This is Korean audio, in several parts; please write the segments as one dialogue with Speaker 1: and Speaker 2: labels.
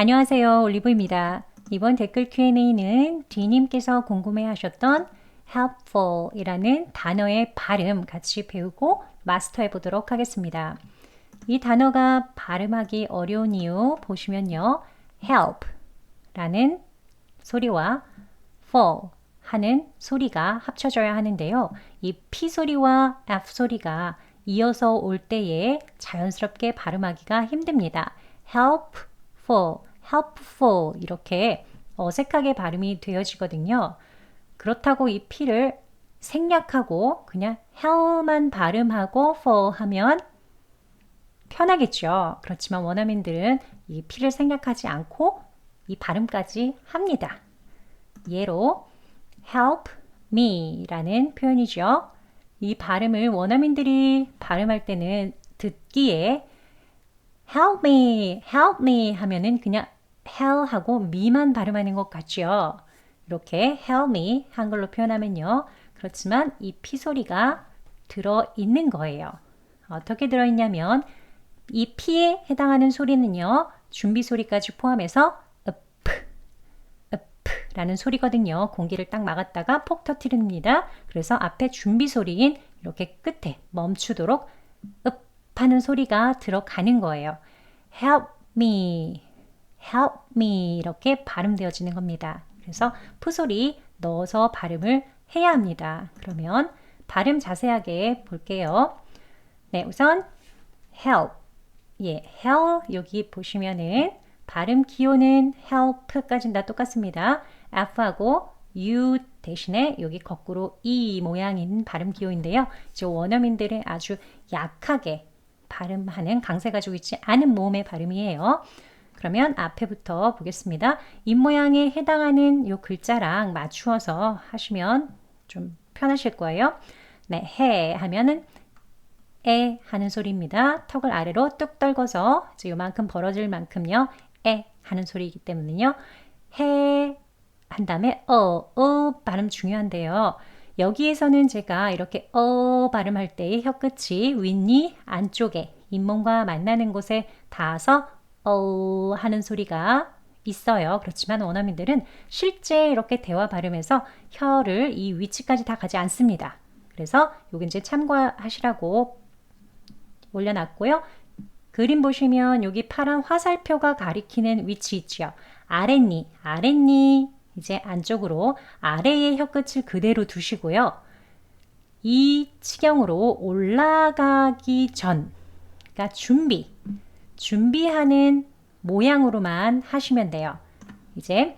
Speaker 1: 안녕하세요. 올리브입니다. 이번 댓글 Q&A는 D님께서 궁금해 하셨던 helpful이라는 단어의 발음 같이 배우고 마스터해 보도록 하겠습니다. 이 단어가 발음하기 어려운 이유 보시면요. help 라는 소리와 fall 하는 소리가 합쳐져야 하는데요. 이 P 소리와 F 소리가 이어서 올 때에 자연스럽게 발음하기가 힘듭니다. helpful, helpful 이렇게 어색하게 발음이 되어지거든요. 그렇다고 이 P를 생략하고 그냥 hel만 발음하고 fall 하면 편하겠죠. 그렇지만 원어민들은 이 P를 생략하지 않고 이 발음까지 합니다. 예로 help me 라는 표현이죠. 이 발음을 원어민들이 발음할 때는 듣기에 help me, help me 하면은 그냥 hell 하고 me만 발음하는 것 같죠. 이렇게 help me 한글로 표현하면요. 그렇지만 이 P 소리가 들어 있는 거예요. 어떻게 들어 있냐면 이 P에 해당하는 소리는요. 준비 소리까지 포함해서 라는 소리거든요. 공기를 딱 막았다가 폭 터트립니다. 그래서 앞에 준비 소리인 이렇게 끝에 멈추도록 읍 하는 소리가 들어가는 거예요. help me, help me 이렇게 발음되어지는 겁니다. 그래서 푸소리 넣어서 발음을 해야 합니다. 그러면 발음 자세하게 볼게요. 네, 우선 help. 예, help 여기 보시면은 발음 기호는 help까지는 다 똑같습니다. F하고 U 대신에 여기 거꾸로 E 모양인 발음 기호인데요. 이제 원어민들의 아주 약하게 발음하는 강세 가지고 있지 않은 모음의 발음이에요. 그러면 앞에부터 보겠습니다. 입모양에 해당하는 요 글자랑 맞추어서 하시면 좀 편하실 거예요. 네, 해 하면은 에 하는 소리입니다. 턱을 아래로 뚝 떨궈서 이제 요만큼 벌어질 만큼요. 에 하는 소리이기 때문에요. 해 한 다음에 어, 어 발음 중요한데요. 여기에서는 제가 이렇게 어 발음할 때의 혀끝이 윗니 안쪽에 잇몸과 만나는 곳에 닿아서 어 하는 소리가 있어요. 그렇지만 원어민들은 실제 이렇게 대화 발음에서 혀를 이 위치까지 다 가지 않습니다. 그래서 요건 이제 참고하시라고 올려놨고요. 그림 보시면 여기 파란 화살표가 가리키는 위치 있죠. 아랫니, 아랫니 이제 안쪽으로 아래의 혀끝을 그대로 두시고요. 이 치경으로 올라가기 전, 그러니까 준비, 준비하는 모양으로만 하시면 돼요. 이제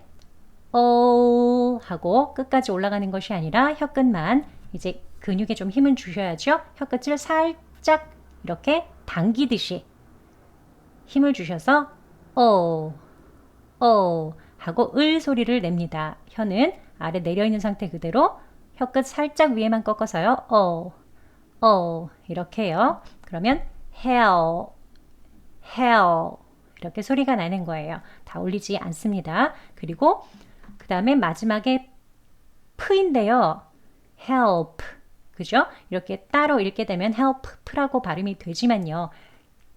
Speaker 1: 어 하고 끝까지 올라가는 것이 아니라 혀끝만 이제 근육에 좀 힘을 주셔야죠. 혀끝을 살짝 이렇게 당기듯이 힘을 주셔서 어, 어 하고 을 소리를 냅니다. 혀는 아래 내려 있는 상태 그대로 혀끝 살짝 위에만 꺾어서요. 어, 어 이렇게요. 그러면 hell, hell 이렇게 소리가 나는 거예요. 다 올리지 않습니다. 그리고 그 다음에 마지막에 프인데요. help 그죠? 이렇게 따로 읽게 되면 help라고 발음이 되지만요.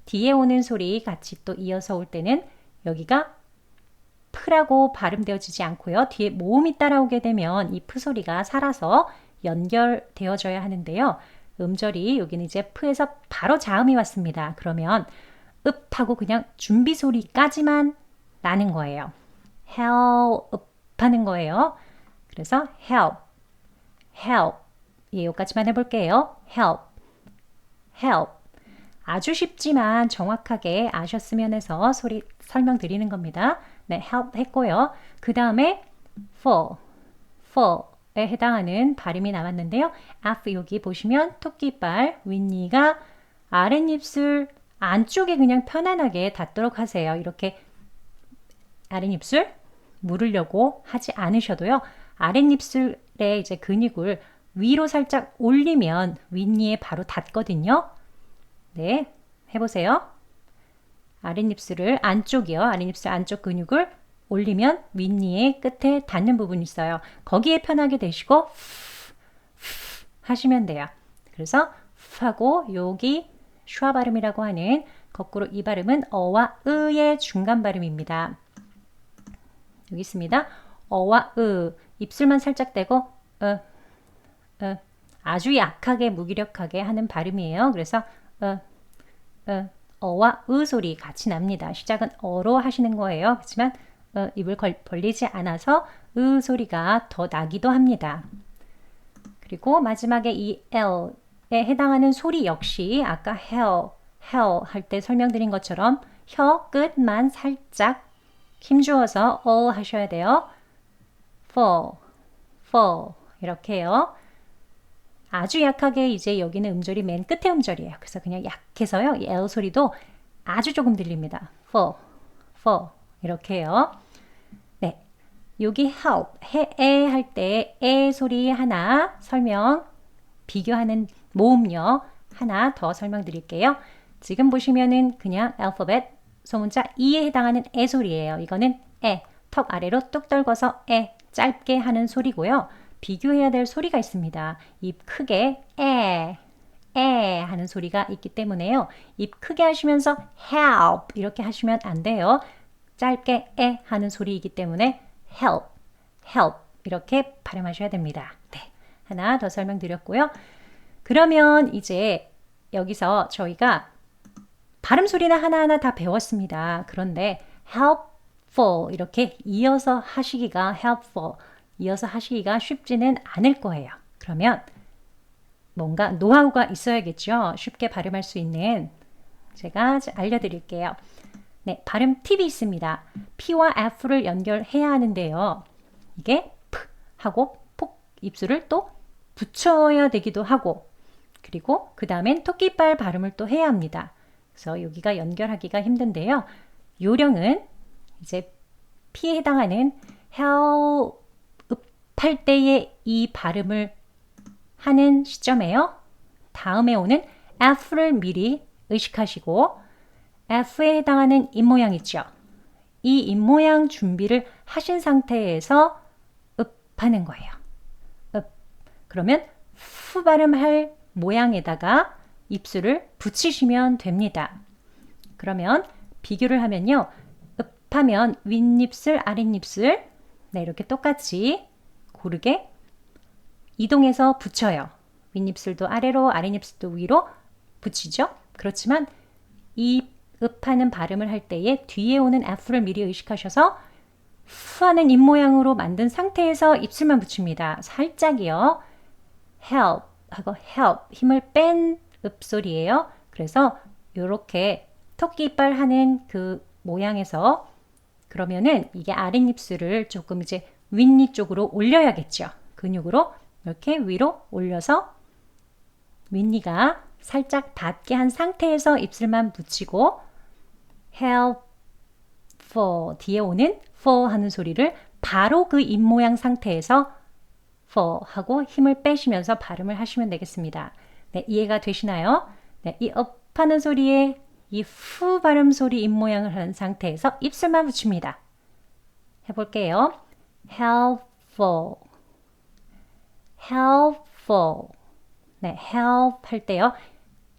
Speaker 1: 뒤에 오는 소리 같이 또 이어서 올 때는 여기가 프라고 발음되어지지 않고요. 뒤에 모음이 따라오게 되면 이 프 소리가 살아서 연결되어져야 하는데요. 음절이 여기는 이제 프에서 바로 자음이 왔습니다. 그러면 읍하고 그냥 준비 소리까지만 나는 거예요. help 하는 거예요. 그래서 help, help 예, 여기까지만 해볼게요. help, help 아주 쉽지만 정확하게 아셨으면 해서 소리 설명드리는 겁니다. 네, help 했고요. 그 다음에 fall, fall에 해당하는 발음이 나왔는데요. F 여기 보시면 토끼발 윗니가 아랫입술 안쪽에 그냥 편안하게 닿도록 하세요. 이렇게 아랫입술 물으려고 하지 않으셔도요. 아랫입술에 이제 근육을 위로 살짝 올리면 윗니에 바로 닿거든요. 네, 해보세요. 아랫입술을 안쪽이요. 아랫입술 안쪽 근육을 올리면 윗니의 끝에 닿는 부분이 있어요. 거기에 편하게 되시고 하시면 돼요. 그래서 하고 여기 슈아 발음이라고 하는 거꾸로 이 발음은 어와 의의 중간 발음입니다. 여기 있습니다. 어와 으 입술만 살짝 떼고 어, 어, 아주 약하게 무기력하게 하는 발음이에요. 그래서 어, 어, 어와 으 소리 같이 납니다. 시작은 어로 하시는 거예요. 그렇지만 어, 입을 걸, 벌리지 않아서 으 소리가 더 나기도 합니다. 그리고 마지막에 이 L에 해당하는 소리 역시 아까 hell, hell 할 때 설명드린 것처럼 혀 끝만 살짝 힘주어서 all 하셔야 돼요. fall, fall 이렇게요. 아주 약하게 이제 여기는 음절이 맨 끝에 음절이에요. 그래서 그냥 약해서요. 이 L 소리도 아주 조금 들립니다. fall, fall 이렇게요. 네, 여기 help, 해, 할때 에 소리 하나 설명 비교하는 모음요 하나 더 설명드릴게요. 지금 보시면은 그냥 알파벳 소문자 E에 해당하는 에 소리예요. 이거는 에, 턱 아래로 뚝 떨궈서 에 짧게 하는 소리고요. 비교해야 될 소리가 있습니다. 입 크게 에, 에 하는 소리가 있기 때문에요. 입 크게 하시면서 help 이렇게 하시면 안 돼요. 짧게 에 하는 소리이기 때문에 help, help 이렇게 발음하셔야 됩니다. 네. 하나 더 설명드렸고요. 그러면 이제 여기서 저희가 발음 소리는 하나하나 다 배웠습니다. 그런데 helpful 이렇게 이어서 하시기가 helpful 이어서 하시기가 쉽지는 않을 거예요. 그러면 뭔가 노하우가 있어야겠죠. 쉽게 발음할 수 있는 제가 알려드릴게요. 네, 발음 팁이 있습니다. P와 F를 연결해야 하는데요. 이게 P 하고 폭 입술을 또 붙여야 되기도 하고 그리고 그 다음엔 토끼발 발음을 또 해야 합니다. 그래서 여기가 연결하기가 힘든데요. 요령은 이제 P에 해당하는 help 할 때의 이 발음을 하는 시점에요. 다음에 오는 F를 미리 의식하시고 F에 해당하는 입모양 있죠. 이 입모양 준비를 하신 상태에서 읍 하는 거예요. 읍. 그러면 후 발음할 모양에다가 입술을 붙이시면 됩니다. 그러면 비교를 하면요. 읍하면 윗입술, 아랫입술 네, 이렇게 똑같이 고르게 이동해서 붙여요. 윗입술도 아래로, 아랫입술도 위로 붙이죠. 그렇지만 이 읍하는 발음을 할 때에 뒤에 오는 F를 미리 의식하셔서 후 하는 입 모양으로 만든 상태에서 입술만 붙입니다. 살짝이요. help 하고 help 힘을 뺀 읍소리예요. 그래서 이렇게 토끼 이빨 하는 그 모양에서 그러면은 이게 아랫입술을 조금 이제 윗니 쪽으로 올려야겠죠. 근육으로 이렇게 위로 올려서 윗니가 살짝 닿게 한 상태에서 입술만 붙이고 help for 뒤에 오는 for 하는 소리를 바로 그 입모양 상태에서 for 하고 힘을 빼시면서 발음을 하시면 되겠습니다. 네, 이해가 되시나요? 네, 이 up 하는 소리에 이 후 발음 소리 입모양을 하는 상태에서 입술만 붙입니다. 해볼게요. helpful, helpful. 네, help 할 때요.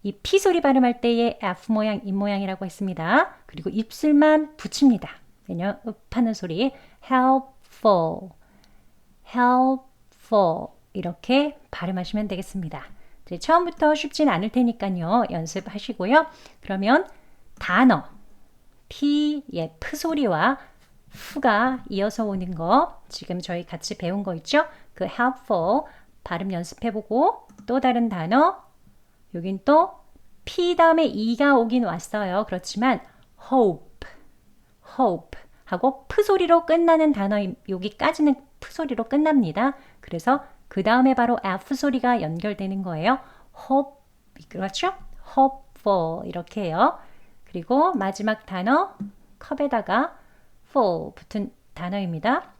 Speaker 1: 이 P 소리 발음할 때의 F 모양, 입 모양이라고 했습니다. 그리고 입술만 붙입니다. 왜냐, 하는 소리 helpful, helpful 이렇게 발음하시면 되겠습니다. 처음부터 쉽진 않을 테니까요. 연습하시고요. 그러면 단어 P, 예, 프 소리와 후가 이어서 오는 거 지금 저희 같이 배운 거 있죠? 그 helpful 발음 연습해보고 또 다른 단어 여긴 또 P 다음에 E가 오긴 왔어요. 그렇지만 hope, hope 하고 프 소리로 끝나는 단어 여기까지는 프 소리로 끝납니다. 그래서 그 다음에 바로 F 소리가 연결되는 거예요. hope 그렇죠? hopeful 이렇게 해요. 그리고 마지막 단어 컵에다가 full 붙은 단어입니다.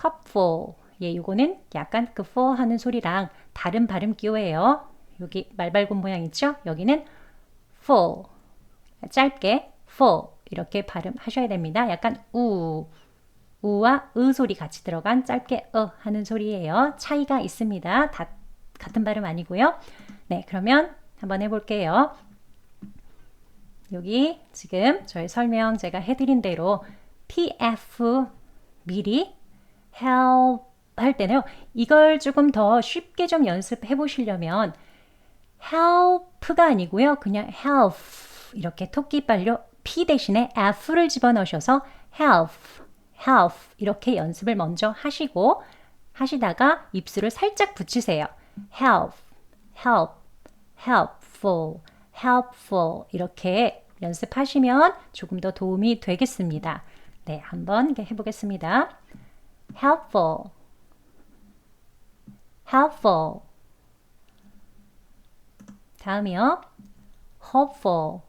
Speaker 1: cupful 예, 요거는 약간 그 for 하는 소리랑 다른 발음 기호예요. 여기 말발굽 모양 있죠? 여기는 full 짧게 full 이렇게 발음하셔야 됩니다. 약간 우 우와 으 소리 같이 들어간 짧게 어 하는 소리예요. 차이가 있습니다. 다 같은 발음 아니고요. 네, 그러면 한번 해볼게요. 여기 지금 저희 설명 제가 해드린 대로 PF 미리 help 할 때는요. 이걸 조금 더 쉽게 좀 연습해 보시려면 help가 아니고요. 그냥 help 이렇게 토끼발로 p 대신에 f를 집어넣으셔서 help, help 이렇게 연습을 먼저 하시고 하시다가 입술을 살짝 붙이세요. help, help, helpful, helpful 이렇게 연습하시면 조금 더 도움이 되겠습니다. 네, 한번 해보겠습니다. helpful, helpful. 다음이요. hopeful,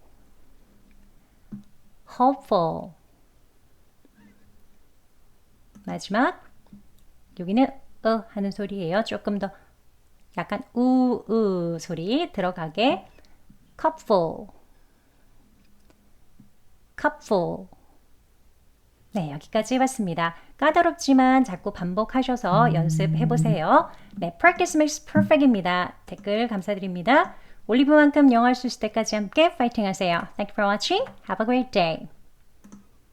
Speaker 1: hopeful. 마지막 여기는 으 하는 소리예요. 조금 더 약간 우으 소리 들어가게 cupful, cupful. 네, 여기까지 해봤습니다. 까다롭지만 자꾸 반복하셔서 연습해 보세요. 네, practice makes perfect입니다. 댓글 감사드립니다. 올리브만큼 영어 할 수 있을 때까지 함께 파이팅 하세요. Thank you for watching. Have a great day.